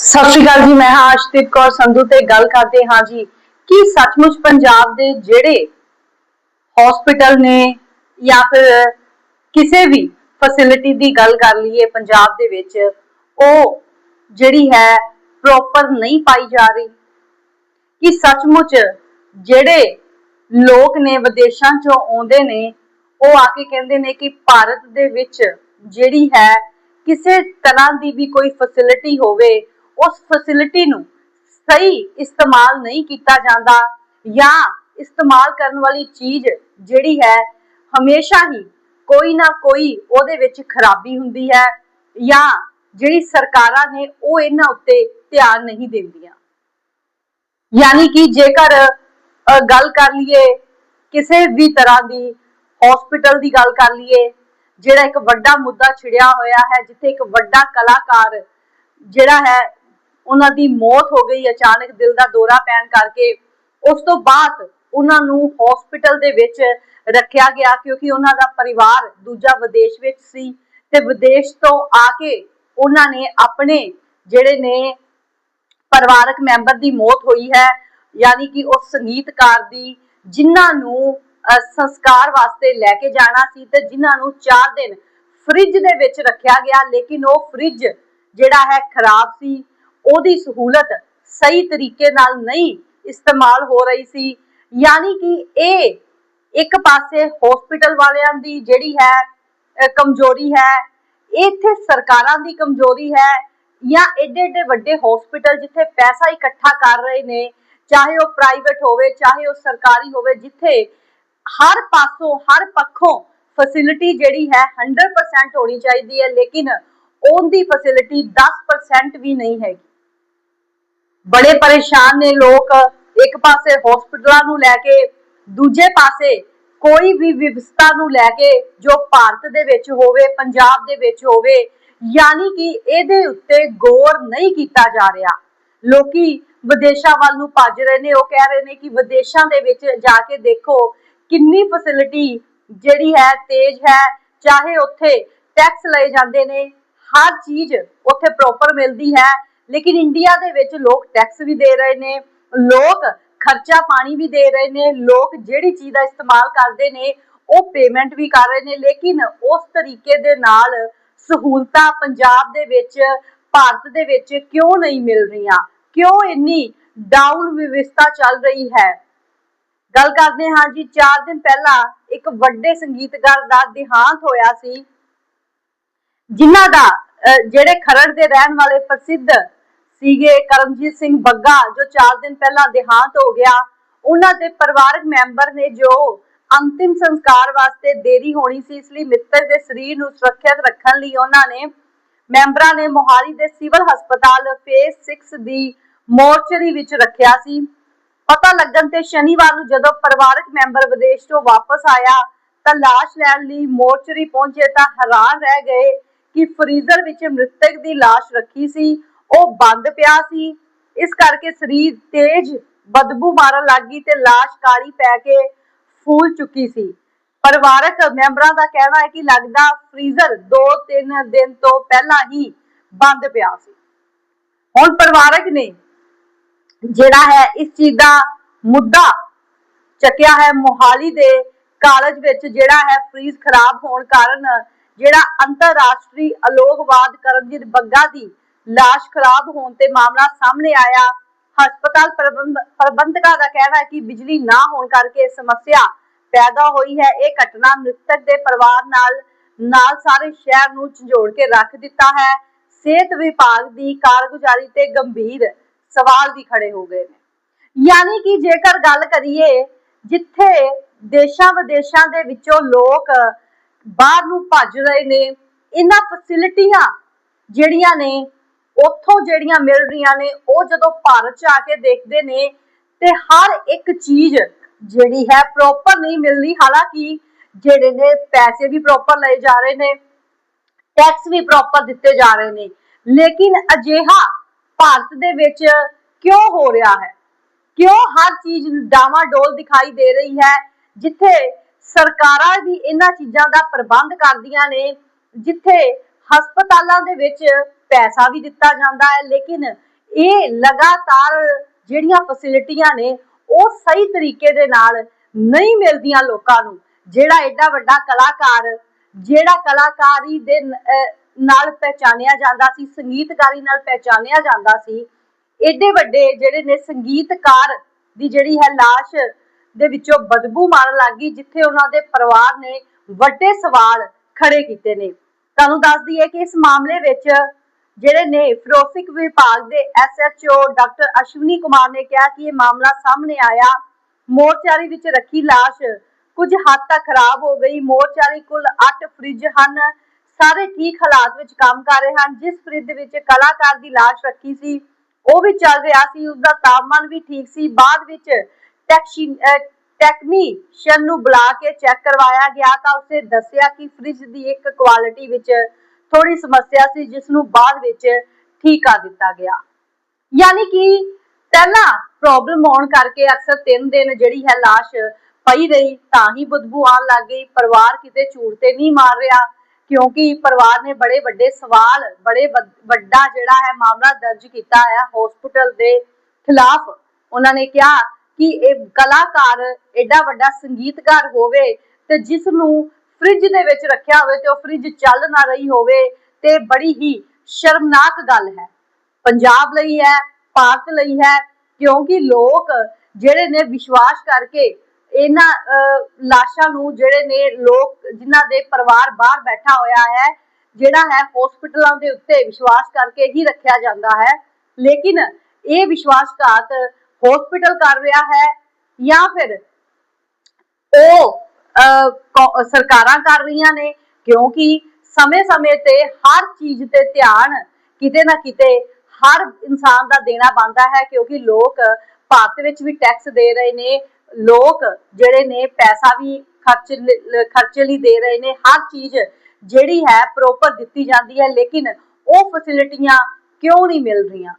ਸਤਿ ਸ਼੍ਰੀ ਅਕਾਲ ਜੀ, ਮੈਂ ਹਾਂ ਆਸ਼ਦੀਪ ਕੌਰ ਸੰਧੂ ਤੇ ਗੱਲ ਕਰਦੇ ਹਾਂ ਜੀ। ਕਿ ਸੱਚਮੁੱਚ ਪੰਜਾਬ ਦੇ ਜਿਹੜੇ ਹਸਪੀਟਲ ਨੇ ਜਾਂ ਫਿਰ ਕਿਸੇ ਵੀ ਫੈਸਿਲਿਟੀ ਦੀ ਗੱਲ ਕਰ ਲਈਏ ਪੰਜਾਬ ਦੇ ਵਿੱਚ, ਉਹ ਜਿਹੜੀ ਹੈ ਪ੍ਰੋਪਰ ਨਹੀਂ ਪਾਈ ਜਾ ਰਹੀ। ਕਿ ਸੱਚਮੁੱਚ ਜਿਹੜੇ ਲੋਕ ਨੇ ਵਿਦੇਸ਼ਾਂ ਚੋਂ ਆਉਂਦੇ ਨੇ, ਉਹ ਆ ਕੇ ਕਹਿੰਦੇ ਨੇ ਕਿ ਭਾਰਤ ਦੇ ਵਿੱਚ ਜਿਹੜੀ ਹੈ ਕਿਸੇ ਤਰ੍ਹਾਂ ਦੀ ਵੀ ਕੋਈ ਫੈਸਿਲਿਟੀ ਹੋਵੇ ਉਸ ਫੈਸਿਲਿਟੀ ਨੂੰ ਸਹੀ ਇਸਤੇਮਾਲ ਨਹੀਂ ਕੀਤਾ ਜਾਂਦਾ ਜਾਂ ਇਸਤੇਮਾਲ ਕਰਨ ਵਾਲੀ ਚੀਜ਼ ਜਿਹੜੀ ਹੈ ਹਮੇਸ਼ਾ ਹੀ ਕੋਈ ਨਾ ਕੋਈ ਉਹਦੇ ਵਿੱਚ ਖਰਾਬੀ ਹੁੰਦੀ ਹੈ ਜਾਂ ਜਿਹੜੀ ਸਰਕਾਰਾਂ ਨੇ ਉਹ ਇਹਨਾਂ ਉੱਤੇ ਧਿਆਨ ਨਹੀਂ ਦਿੰਦੀਆਂ। ਯਾਨੀ ਕਿ ਜੇਕਰ ਗੱਲ ਕਰ ਲਈਏ, ਕਿਸੇ ਵੀ ਤਰ੍ਹਾਂ ਦੀ ਹਸਪੀਟਲ ਦੀ ਗੱਲ ਕਰ ਲਈਏ, ਜਿਹੜਾ ਇੱਕ ਵੱਡਾ ਮੁੱਦਾ ਛਿੜਿਆ ਹੋਇਆ ਹੈ, ਜਿੱਥੇ ਇੱਕ ਵੱਡਾ ਕਲਾਕਾਰ ਜਿਹੜਾ ਹੈ ਉਹਨਾਂ ਦੀ ਮੌਤ ਹੋ ਗਈ, ਅਚਾਨਕ ਦਿਲ ਦਾ ਦੌਰਾ ਪੈਣ ਕਰਕੇ। ਉਸ ਤੋਂ ਬਾਅਦ ਉਹਨਾਂ ਨੂੰ ਹਸਪੀਟਲ ਦੇ ਵਿੱਚ ਰੱਖਿਆ ਗਿਆ ਕਿਉਂਕਿ ਉਹਨਾਂ ਦਾ ਪਰਿਵਾਰ ਦੂਜਾ ਵਿਦੇਸ਼ ਵਿੱਚ ਸੀ ਤੇ ਵਿਦੇਸ਼ ਤੋਂ ਆ ਕੇ ਉਹਨਾਂ ਨੇ ਆਪਣੇ ਜਿਹੜੇ ਨੇ ਪਰਿਵਾਰਕ ਮੈਂਬਰ ਦੀ ਮੌਤ ਹੋਈ ਹੈ, ਯਾਨੀ ਕਿ ਉਸ ਸੰਗੀਤਕਾਰ ਦੀ, ਜਿਨ੍ਹਾਂ ਨੂੰ ਸੰਸਕਾਰ ਵਾਸਤੇ ਲੈ ਕੇ ਜਾਣਾ ਸੀ ਤੇ ਜਿਨ੍ਹਾਂ ਨੂੰ 4 ਦਿਨ ਫ੍ਰਿਜ ਦੇ ਵਿੱਚ ਰੱਖਿਆ ਗਿਆ, ਲੇਕਿਨ ਉਹ ਫ੍ਰਿਜ ਜਿਹੜਾ ਹੈ ਖਰਾਬ ਸੀ। ਉਹਦੀ ਸਹੂਲਤ ਸਹੀ ਤਰੀਕੇ ਨਾਲ ਨਹੀਂ ਇਸਤੇਮਾਲ ਹੋ ਰਹੀ ਸੀ। ਯਾਨੀ ਕਿ ਇਹ ਇੱਕ ਪਾਸੇ ਹਸਪੀਟਲ ਵਾਲਿਆਂ ਦੀ ਜਿਹੜੀ ਹੈ ਕਮਜ਼ੋਰੀ ਹੈ, ਇੱਥੇ ਸਰਕਾਰਾਂ ਦੀ ਕਮਜ਼ੋਰੀ ਹੈ ਜਾਂ ਏਡੇ ਏਡੇ ਵੱਡੇ ਹਸਪੀਟਲ ਜਿੱਥੇ ਪੈਸਾ ਇਕੱਠਾ ਕਰ ਰਹੇ ਨੇ, ਚਾਹੇ ਉਹ ਪ੍ਰਾਈਵੇਟ ਹੋਵੇ, ਚਾਹੇ ਉਹ ਸਰਕਾਰੀ ਹੋਵੇ, ਜਿੱਥੇ ਹਰ ਪਾਸੋਂ, ਹਰ ਪੱਖੋਂ ਫੈਸਿਲਿਟੀ ਜਿਹੜੀ ਹੈ 100% ਹੋਣੀ ਚਾਹੀਦੀ ਹੈ, ਲੇਕਿਨ ਉਹਦੀ ਫੈਸਿਲਿਟੀ 10% ਵੀ ਨਹੀਂ ਹੈਗੀ। ਬੜੇ ਪਰੇਸ਼ਾਨ ਨੇ ਲੋਕ। ਇੱਕ ਪਾਸੇ ਹਸਪੀਟਲਾਂ ਨੂੰ ਲੈ ਕੇ, ਦੂਜੇ ਪਾਸੇ ਕੋਈ ਵੀ ਵਿਵਸਥਾ ਨੂੰ ਲੈ ਕੇ ਜੋ ਭਾਰਤ ਦੇ ਵਿੱਚ ਹੋਵੇ, ਪੰਜਾਬ ਦੇ ਵਿੱਚ ਹੋਵੇ, ਯਾਨੀ ਕਿ ਇਹਦੇ ਉੱਤੇ ਗੌਰ ਨਹੀਂ ਕੀਤਾ ਜਾ ਰਿਹਾ। ਲੋਕੀ ਵਿਦੇਸ਼ਾਂ ਵੱਲ ਨੂੰ ਭੱਜ ਰਹੇ ਨੇ, ਉਹ ਕਹਿ ਰਹੇ ਨੇ ਕਿ ਵਿਦੇਸ਼ਾਂ ਦੇ ਵਿੱਚ ਜਾ ਕੇ ਦੇਖੋ ਕਿੰਨੀ ਫੈਸਿਲਿਟੀ ਜਿਹੜੀ ਹੈ, ਤੇਜ਼ ਹੈ, ਚਾਹੇ ਉੱਥੇ ਟੈਕਸ ਲਏ ਜਾਂਦੇ ਨੇ, ਹਰ ਚੀਜ਼ ਉੱਥੇ ਪ੍ਰੋਪਰ ਮਿਲਦੀ ਹੈ। ਲੇਕਿਨ ਇੰਡੀਆ ਦੇ ਵਿੱਚ ਲੋਕ ਟੈਕਸ ਵੀ ਦੇ ਰਹੇ ਨੇ, ਲੋਕ ਖਰਚਾ ਪਾਣੀ ਵੀ ਦੇ ਰਹੇ ਨੇ, ਲੋਕ ਜਿਹੜੀ ਚੀਜ਼ ਦਾ ਇਸਤੇਮਾਲ ਕਰਦੇ ਨੇ, ਉਹ ਪੇਮੈਂਟ ਵੀ ਕਰ ਰਹੇ ਨੇ, ਲੇਕਿਨ ਉਸ ਤਰੀਕੇ ਦੇ ਨਾਲ ਸਹੂਲਤਾਂ ਪੰਜਾਬ ਦੇ ਵਿੱਚ, ਭਾਰਤ ਦੇ ਵਿੱਚ ਕਿਉਂ ਨਹੀਂ ਮਿਲ ਰਹੀਆਂ? ਕਿਉਂ ਇੰਨੀ ਡਾਊਨ ਵਿਵਸਥਾ ਚੱਲ ਰਹੀ ਹੈ? ਗੱਲ ਕਰਦੇ ਹਾਂ ਜੀ 4 ਦਿਨ ਪਹਿਲਾਂ ਇੱਕ ਵੱਡੇ ਸੰਗੀਤਕਾਰ ਦਾ ਦੇਹਾਂਤ ਹੋਇਆ ਸੀ, ਜਿਨ੍ਹਾਂ ਦਾ ਜਿਹੜੇ ਖਰੜ ਦੇ ਰਹਿਣ ਵਾਲੇ ਪ੍ਰਸਿੱਧ ਸੀਗੇ ਕਰਮਜੀਤ ਸਿੰਘ ਬੱਗਾ, ਜੋ 4 ਦਿਨ ਪਹਿਲਾਂ ਦੇਹਾਂਤ ਹੋ ਗਿਆ। ਉਹਨਾਂ ਦੇ ਪਰਿਵਾਰਕ ਮੈਂਬਰ ਨੇ ਜੋ ਅੰਤਿਮ ਸੰਸਕਾਰ ਵਾਸਤੇ ਦੇਰੀ ਹੋਣੀ ਸੀ, ਇਸ ਲਈ ਮਿੱਤਰ ਦੇ ਸਰੀਰ ਨੂੰ ਸੁਰੱਖਿਅਤ ਰੱਖਣ ਲਈ ਉਹਨਾਂ ਨੇ ਮੈਂਬਰਾਂ ਨੇ ਮੋਹਾਲੀ ਦੇ ਸਿਵਲ ਹਸਪਤਾਲ ਫੇਸ 6 ਦੀ ਮੋਰਚਰੀ ਵਿੱਚ ਰੱਖਿਆ ਸੀ। ਪਤਾ ਲੱਗਣ ਤੇ ਸ਼ਨੀਵਾਰ ਨੂੰ ਜਦੋਂ ਪਰਿਵਾਰਕ ਮੈਂਬਰ ਵਿਦੇਸ਼ ਤੋਂ ਵਾਪਸ ਆਇਆ ਤਾਂ ਲਾਸ਼ ਲੈਣ ਲਈ ਮੋਰਚਰੀ ਪਹੁੰਚੇ ਤਾਂ ਹੈਰਾਨ ਰਹਿ ਗਏ ਕਿ ਫਰੀਜ਼ਰ ਵਿੱਚ ਮ੍ਰਿਤਕ ਦੀ ਲਾਸ਼ ਰੱਖੀ ਸੀ। ਉਹ ਬੰਦ ਪਿਆ ਸੀ। ਇਸ ਕਰਕੇ ਸਰੀਰ ਤੇਜ਼ ਬਦਬੂ ਮਾਰਨ ਲੱਗੀ ਤੇ ਲਾਸ਼ ਕਾਲੀ ਪੈ ਕੇ ਫੂਲ ਚੁੱਕੀ ਸੀ। ਪਰਿਵਾਰਕ ਮੈਂਬਰਾਂ ਦਾ ਕਹਿਣਾ ਹੈ ਕਿ ਲੱਗਦਾ ਫਰੀਜ਼ਰ 2-3 ਦਿਨ ਤੋਂ ਪਹਿਲਾਂ ਹੀ ਬੰਦ ਪਿਆ ਸੀ। ਹੁਣ ਪਰਿਵਾਰਕ ਨੇ ਜਿਹੜਾ ਹੈ ਇਸ ਚੀਜ਼ ਦਾ ਮੁੱਦਾ ਚੱਕਿਆ ਹੈ ਮੋਹਾਲੀ ਦੇ ਕਾਲਜ ਵਿੱਚ, ਜਿਹੜਾ ਹੈ ਫ੍ਰੀਜ਼ ਖਰਾਬ ਹੋਣ ਕਾਰਨ ਜਿਹੜਾ ਅੰਤਰਰਾਸ਼ਟਰੀ ਅਲੋਕਵਾਦ ਕਰਨਜੀਤ ਬੱਗਾ ਦੀ ਲਾਸ਼ ਖਰਾਬ ਹੋਣ ਤੇ ਮਾਮਲਾ ਸਾਹਮਣੇ ਆਇਆ। ਹਸਪਤਾਲ ਪ੍ਰਬੰਧਕਾਂ ਦਾ ਕਹਿਣਾ ਹੈ ਕਿ ਬਿਜਲੀ ਨਾ ਹੋਣ ਕਰਕੇ ਸਮੱਸਿਆ ਪੈਦਾ ਹੋਈ ਹੈ। ਇਹ ਘਟਨਾ ਮ੍ਰਿਤਕ ਦੇ ਪਰਿਵਾਰ ਨਾਲ ਨਾਲ ਸਾਰੇ ਸ਼ਹਿਰ ਨੂੰ ਝੰਜੋੜ ਕੇ ਰੱਖ ਦਿੱਤਾ ਹੈ। ਸਿਹਤ ਵਿਭਾਗ ਦੀ ਕਾਰਗੁਜ਼ਾਰੀ ਤੇ ਗੰਭੀਰ ਸਵਾਲ ਵੀ ਖੜੇ ਹੋ ਗਏ ਨੇ। ਯਾਨੀ ਕਿ ਜੇਕਰ ਗੱਲ ਕਰੀਏ, ਜਿੱਥੇ ਦੇਸ਼ਾਂ ਵਿਦੇਸ਼ਾਂ ਦੇ ਵਿੱਚੋਂ ਲੋਕ ਬਾਹਰ ਨੂੰ ਭੱਜ ਰਹੇ ਨੇ, ਇਹਨਾਂ ਫੈਸਿਲਿਟੀਆਂ ਜਿਹੜੀਆਂ ਨੇ ਉੱਥੋਂ ਜਿਹੜੀਆਂ ਮਿਲ ਰਹੀਆਂ ਨੇ, ਉਹ ਜਦੋਂ ਭਾਰਤ 'ਚ ਆ ਕੇ ਦੇਖਦੇ ਨੇ ਤੇ ਹਰ ਇੱਕ ਚੀਜ਼ ਜਿਹੜੀ ਹੈ ਪ੍ਰੋਪਰ ਨਹੀਂ ਮਿਲਦੀ ਹਾਲਾਂਕਿ ਜਿਹੜੇ ਨੇ ਪੈਸੇ ਵੀ ਪ੍ਰੋਪਰ ਲਏ ਜਾ ਰਹੇ ਨੇ ਟੈਕਸ ਵੀ ਪ੍ਰੋਪਰ ਦਿੱਤੇ ਜਾ ਰਹੇ ਨੇ। ਲੇਕਿਨ ਅਜਿਹਾ ਭਾਰਤ ਦੇ ਵਿੱਚ ਕਿਉਂ ਹੋ ਰਿਹਾ ਹੈ? ਕਿਉਂ ਹਰ ਚੀਜ਼ ਡਾਵਾਡੋਲ ਦਿਖਾਈ ਦੇ ਰਹੀ ਹੈ, ਜਿੱਥੇ ਸਰਕਾਰਾਂ ਵੀ ਇਹਨਾਂ ਚੀਜ਼ਾਂ ਦਾ ਪ੍ਰਬੰਧ ਕਰਦੀਆਂ ਨੇ, ਜਿੱਥੇ ਹਸਪਤਾਲਾਂ ਦੇ ਵਿੱਚ ਪੈਸਾ ਵੀ ਦਿੱਤਾ ਜਾਂਦਾ ਹੈ, ਲੇਕਿਨ ਇਹ ਲਗਾਤਾਰ ਜਿਹੜੀਆਂ ਫੈਸਿਲਿਟੀਆਂ ਨੇ, ਉਹ ਸਹੀ ਤਰੀਕੇ ਦੇ ਨਾਲ ਨਹੀਂ ਮਿਲਦੀਆਂ ਲੋਕਾਂ ਨੂੰ। ਜਿਹੜਾ ਐਡਾ ਵੱਡਾ ਕਲਾਕਾਰ, ਜਿਹੜਾ ਕਲਾਕਾਰੀ ਦੇ ਨਾਲ ਪਹਿਚਾਨਿਆ ਜਾਂਦਾ ਸੀ, ਸੰਗੀਤਕਾਰੀ ਨਾਲ ਪਹਿਚਾਨਿਆ ਜਾਂਦਾ ਸੀ, ਏਡੇ ਵੱਡੇ ਜਿਹੜੇ ਨੇ ਸੰਗੀਤਕਾਰ ਦੀ ਜਿਹੜੀ ਹੈ ਲਾਸ਼ ਦੇ ਵਿੱਚੋਂ ਬਦਬੂ ਮਾਰਨ ਲੱਗੀ ਜਿੱਥੇ ਉਹਨਾਂ ਦੇ ਪਰਿਵਾਰ ਨੇ ਵੱਡੇ ਸਵਾਲ ਖੜੇ ਕੀਤੇ ਨੇ। ਤੁਹਾਨੂੰ ਦੱਸ ਦਈਏ ਕਿ ਇਸ ਮਾਮਲੇ ਵਿੱਚ ਜਿਹੜੇ ਨੇ ਫਰੋਸਿਕ ਵਿਭਾਗ ਦੇ ਐਸਐਚਓ ਡਾਕਟਰ ਅਸ਼ਵਨੀ ਕੁਮਾਰ ਨੇ ਕਿਹਾ ਕਿ ਇਹ ਮਾਮਲਾ ਸਾਹਮਣੇ ਆਇਆ। ਮੋਰਚਾਰੀ ਵਿੱਚ ਰੱਖੀ ਲਾਸ਼ ਕੁਝ ਹੱਦ ਤੱਕ ਖਰਾਬ ਹੋ ਗਈ। ਮੋਰਚਾਰੀ ਕੁੱਲ 8 ਫ੍ਰਿਜ ਹਨ। ਸਾਰੇ ਠੀਕ ਹਾਲਾਤ ਵਿੱਚ ਕੰਮ ਕਰ ਰਹੇ ਹਨ। ਜਿਸ ਫ੍ਰਿਜ ਵਿੱਚ ਕਲਾਕਾਰ ਦੀ ਲਾਸ਼ ਰੱਖੀ ਸੀ, ਉਹ ਵੀ ਚੱਲ ਰਿਹਾ ਸੀ। ਉਸ ਦਾ ਤਾਪਮਾਨ ਵੀ ਠੀਕ ਸੀ। ਬਾਅਦ ਵਿੱਚ ਟੈਕਸ਼ੀ- ਟੈਕਨੀਸ਼ੀਅਨ ਨੂੰ ਬੁਲਾ ਕੇ ਚੈੱਕ ਕਰਵਾਇਆ ਗਿਆ ਤਾਂ ਉਸੇ ਦੱਸਿਆ ਕਿ ਫ੍ਰਿਜ ਦੀ ਇੱਕ ਕੁਆਲਿਟੀ ਵਿੱਚ ਥੋੜੀ ਸਮੱਸਿਆ ਸੀ ਜਿਸ ਨੂੰ ਬਾਅਦ ਵਿੱਚ ਠੀਕ ਕਰ ਦਿੱਤਾ ਗਿਆ। ਯਾਨੀ ਕਿ ਪਹਿਲਾਂ ਪ੍ਰੋਬਲਮ ਆਉਣ ਕਰਕੇ ਅਕਸਰ 3 ਦਿਨ ਜਿਹੜੀ ਹੈ ਲਾਸ਼ ਪਈ ਰਹੀ, ਤਾਂ ਹੀ ਬਦਬੂ ਆਉਣ ਲੱਗ ਗਈ। ਪਰਿਵਾਰ ਕਿਤੇ ਝੂਠ ਤੇ ਨਹੀਂ ਮਾਰ ਰਿਹਾ, ਕਿਉਂਕਿ ਪਰਿਵਾਰ ਨੇ ਬੜੇ ਵੱਡੇ ਸਵਾਲ, ਬੜੇ ਵੱਡਾ ਜਿਹੜਾ ਹੈ ਮਾਮਲਾ ਦਰਜ ਕੀਤਾ ਹੈ ਹਸਪੀਟਲ ਦੇ ਖਿਲਾਫ। ਉਹਨਾਂ ਨੇ ਕਿਹਾ ਕਿ ਇਹ ਕਲਾਕਾਰ ਐਡਾ ਵੱਡਾ ਸੰਗੀਤਕਾਰ ਹੋਵੇ ਤੇ ਜਿਸ ਨੂੰ ਫ੍ਰਿਜ ਦੇ ਵਿੱਚ ਰੱਖਿਆ ਹੋਵੇ ਤੇ ਉਹ ਫ੍ਰਿਜ ਚੱਲ ਨਾ ਰਹੀ ਹੋਵੇ, ਤੇ ਬੜੀ ਹੀ ਸ਼ਰਮਨਾਕ ਗੱਲ ਹੈ। ਪੰਜਾਬ ਲਈ ਹੈ, ਭਾਰਤ ਲਈ ਹੈ, ਕਿਉਂਕਿ ਲੋਕ ਜਿਹੜੇ ਨੇ ਵਿਸ਼ਵਾਸ ਕਰਕੇ ਇਹਨਾਂ ਲਾਸ਼ਾਂ ਨੂੰ ਜਿਹੜੇ ਨੇ ਲੋਕ, ਜਿਨ੍ਹਾਂ ਦੇ ਪਰਿਵਾਰ ਬਾਹਰ ਬੈਠਾ ਹੋਇਆ ਹੈ, ਜਿਹੜਾ ਹੈ ਹਸਪੀਟਲਾਂ ਦੇ ਉੱਤੇ ਵਿਸ਼ਵਾਸ ਕਰਕੇ ਹੀ ਰੱਖਿਆ ਜਾਂਦਾ ਹੈ। ਲੇਕਿਨ ਇਹ ਵਿਸ਼ਵਾਸਘਾਤ ਹਸਪੀਟਲ ਕਰ ਰਿਹਾ ਹੈ ਜਾਂ ਫਿਰ ਉਹ ਸਰਕਾਰਾਂ ਕਰ ਰਹੀਆਂ ਨੇ, ਕਿਉਂਕਿ ਸਮੇਂ-ਸਮੇਂ ਤੇ ਹਰ ਚੀਜ਼ ਤੇ ਧਿਆਨ ਕਿਤੇ ਨਾ ਕਿਤੇ ਹਰ ਇਨਸਾਨ ਦਾ ਦੇਣਾ ਬਣਦਾ ਹੈ, ਕਿਉਂਕਿ ਲੋਕ ਭਾਰਤ ਵਿੱਚ ਵੀ ਟੈਕਸ ਦੇ ਰਹੇ ਨੇ, ਲੋਕ ਜਿਹੜੇ ਨੇ ਪੈਸਾ ਵੀ ਖਰਚ ਖਰਚੇ ਲਈ ਦੇ ਰਹੇ ਨੇ, ਹਰ ਚੀਜ਼ ਜਿਹੜੀ ਹੈ ਪ੍ਰੋਪਰ ਦਿੱਤੀ ਜਾਂਦੀ ਹੈ, ਲੇਕਿਨ ਉਹ ਫੈਸਿਲਿਟੀਆਂ ਕਿਉਂ ਨਹੀਂ ਮਿਲ ਰਹੀਆਂ?